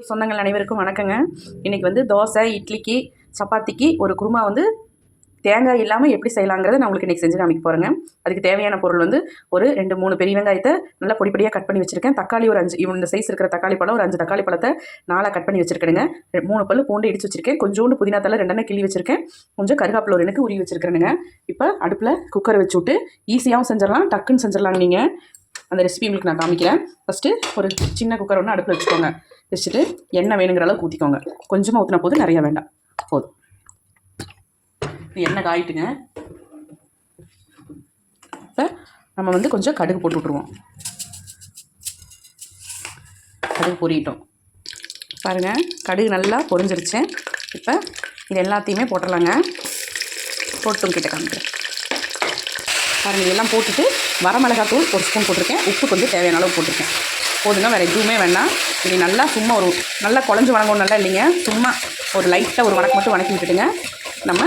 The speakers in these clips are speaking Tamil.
சொந்தங்கள் அனைவருக்கும் வணக்கங்க. இன்றைக்கி வந்து தோசை இட்லிக்கு சப்பாத்திக்கு ஒரு குருமா வந்து தேங்காய் இல்லாமல் எப்படி செய்யலாங்கிறத நான் உங்களுக்கு இன்றைக்கி செஞ்சு காமிக்க போகிறேங்க அதுக்கு தேவையான பொருள் வந்து ஒரு ரெண்டு மூணு பெரிய வெங்காயத்தை நல்லா பொடிப்படியாக கட் பண்ணி வச்சுருக்கேன். தக்காளி ஒரு அஞ்சு இந்த சைஸ் இருக்கிற தக்காளி பழம் ஒரு அஞ்சு தக்காளி பழத்தை நாளாக கட் பண்ணி வச்சுருக்கேங்க மூணு பல்லு பூண்டு இடிச்சு வச்சுருக்கேன். கொஞ்சோண்டு புதினா தலை ரெண்டெண்ணெய் கிள்ளி வச்சுருக்கேன். கொஞ்சம் கருகாப்பில் ஒரு எனக்கு உருவி வச்சுருக்கேனுங்க இப்போ அடுப்பில் குக்கரை வச்சு விட்டு ஈஸியாகவும் செஞ்சிடலாம் டக்குன்னு செஞ்சிடலாங்க நீங்கள் அந்த ரெசிபி உங்களுக்கு நான் காமிக்கிறேன். ஃபஸ்ட்டு ஒரு சின்ன குக்கர் ஒன்று அடுப்பில் வச்சுக்கோங்க. வச்சுட்டு எண்ணெய் வேணுங்கிற அளவுக்கு ஊற்றிக்கோங்க கொஞ்சமாக ஊற்றின போது நிறையா வேண்டாம். போதும். எண்ணெய் காயிட்டுங்க. இப்போ நம்ம வந்து கொஞ்சம் கடுகு போட்டு விட்ருவோம் கடுகு பொரியிட்டோம். பாருங்கள் கடுகு நல்லா பொரிஞ்சிருச்சு. இப்போ இது எல்லாத்தையுமே போட்டுடலாங்க போட்டும் கிட்ட காமிக்கிறேன். பாருங்கள் இதெல்லாம் போட்டுட்டு வரமிளகாத்தூள் ஒரு ஸ்பூன் போட்டிருக்கேன். உப்பு கொஞ்சம் தேவையான அளவு போட்டிருக்கேன். போதுங்க வேறு எதுவுமே வேண்டாம். இது நல்லா சும்மா ஒரு நல்லா குழஞ்சி வணங்கணும் நல்லா இல்லைங்க. சும்மா ஒரு லைட்டாக ஒரு வணக்கம் மட்டும் வணக்கி விட்டுட்டுங்க. நம்ம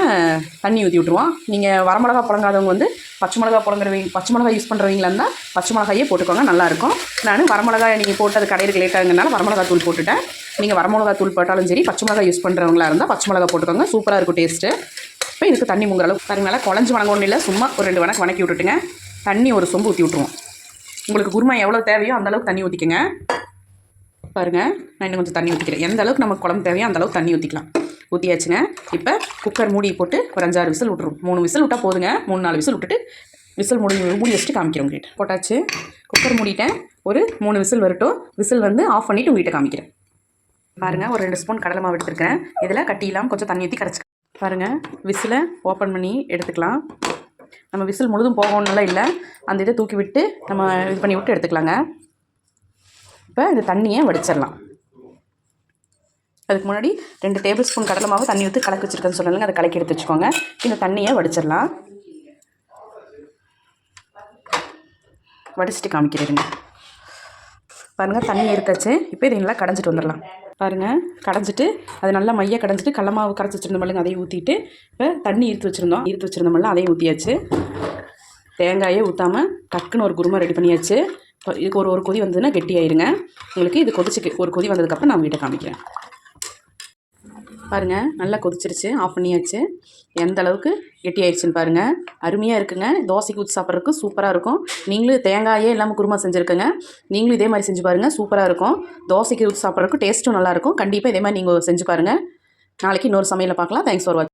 தண்ணி ஊற்றி விட்ருவோம் நீங்கள் வரமிளகா புழங்காதவங்க வந்து பச்சை மிளகா புழங்குறவங்க பச்சை மிளகா யூஸ் பண்ணுறவங்களா இருந்தால் பச்சை மிளகாயே போட்டுக்கோங்க நல்லாயிருக்கும் நான் வரமிளகாய் நீங்கள் போட்டு அது கடையில் லேட்டாகனால வரமிளகா தூள் போட்டுட்டேன். நீங்கள் வரமிளகா தூள் போட்டாலும் சரி பச்சை மிளகா யூஸ் பண்ணுறவங்களா இருந்தால் பச்சை மிளகா போட்டுக்கோங்க. சூப்பராக இருக்கும் டேஸ்ட்டு இப்போ இதுக்கு தண்ணி முங்குற அளவுக்கு பாருங்க நல்லா குழஞ்சி வணங்கணும் இல்லை சும்மா ஒரு ரெண்டு வணக்கம் வணக்கி விட்டுட்டுங்க. தண்ணி ஒரு சொம்பு ஊற்றி விட்ருவோம் உங்களுக்கு குருமா எவ்வளோ தேவையோ அந்தளவுக்கு தண்ணி ஊற்றிக்கங்க பாருங்கள் நான் இன்னும் கொஞ்சம் தண்ணி ஊற்றிக்கிறேன் எந்த அளவுக்கு நமக்கு குழம்பு தேவையோ அந்தளவுக்கு தண்ணி ஊற்றிக்கலாம் ஊற்றியாச்சுங்க இப்போ குக்கர் மூடி போட்டு ஒரு அஞ்சாறு விசில் விட்ருவோம் மூணு விசில் விட்டால் போதுங்க. மூணு நாலு விசில் விட்டுட்டு விசில் மூடி மூடி வச்சுட்டு காமிக்கிறேன் உங்கள்கிட்ட போட்டாச்சு. குக்கர் மூடிட்டேன். ஒரு மூணு விசில் வரட்டும். விசில் வந்து ஆஃப் பண்ணிவிட்டு உங்ககிட்ட காமிக்கிறேன். பாருங்கள் ஒரு ரெண்டு ஸ்பூன் கடலை மாவு எடுத்துருக்கேன். இதில் கட்டி இல்லாமல் கொஞ்சம் தண்ணி ஊற்றி கரைச்சி பாருங்கள் விசிலை ஓப்பன் பண்ணி எடுத்துக்கலாம். நம்ம விசில் முழுதும் போகணும்லாம் இல்லை. அந்த இதை தூக்கி விட்டு நம்ம இது பண்ணி விட்டு எடுத்துக்கலாங்க. இப்போ இந்த தண்ணியை வடிச்சிடலாம். அதுக்கு முன்னாடி ரெண்டு டேபிள் ஸ்பூன் கடலை மாவு தண்ணி ஊற்றி கலக்கி வச்சுருக்கேன்னு சொல்லலைங்க அதை கலக்கி எடுத்து வச்சுக்கோங்க இந்த தண்ணியை வடிச்சிடலாம். வடிச்சிட்டு காமிக்கிறேங்க பாருங்கள் தண்ணி இருக்காச்சு இப்போ இதை நல்லா கடைஞ்சிட்டு வந்துடலாம். பாருங்கள் கடைஞ்சிட்டு அது நல்லா மைய கடைஞ்சிட்டு கடல மாவு கரைச்சி வச்சுருந்த மல்லுங்க அதையும் ஊற்றிட்டு இப்போ தண்ணி இருத்து வச்சுருந்தோம். இருத்து வச்சுருந்த மல்ல அதையும் ஊற்றியாச்சு தேங்காயே ஊற்றாமல் டக்குன்னு ஒரு குருமா ரெடி பண்ணியாச்சு. இப்போ இதுக்கு ஒரு ஒரு கொதி வந்ததுன்னா கெட்டி ஆயிடுங்க உங்களுக்கு இது கொதிச்சு ஒரு கொதி வந்ததுக்கப்புறம் நான் வீட்டை காமிக்கிறேன். பாருங்கள் நல்லா கொதிச்சிருச்சு. ஆஃப் பண்ணியாச்சு. எந்த அளவுக்கு? கெட்டி ஆயிடுச்சுன்னு பாருங்கள் அருமையாக இருக்குங்க. தோசைக்கு ஊற்றி சாப்பிட்றதுக்கு சூப்பராக இருக்கும். நீங்களும் தேங்காயே இல்லாமல் குருமா செஞ்சுருக்கங்க. நீங்களும் இதே மாதிரி செஞ்சு பாருங்கள் சூப்பராக இருக்கும். தோசைக்கு ஊற்றி சாப்பிட்றதுக்கு டேஸ்ட்டும் நல்லாயிருக்கும் கண்டிப்பாக இதே மாதிரி நீங்கள் செஞ்சு பாருங்கள் நாளைக்கு இன்னொரு சமையலில் பார்க்கலாம். தேங்க்ஸ் ஃபார் வாட்சிங்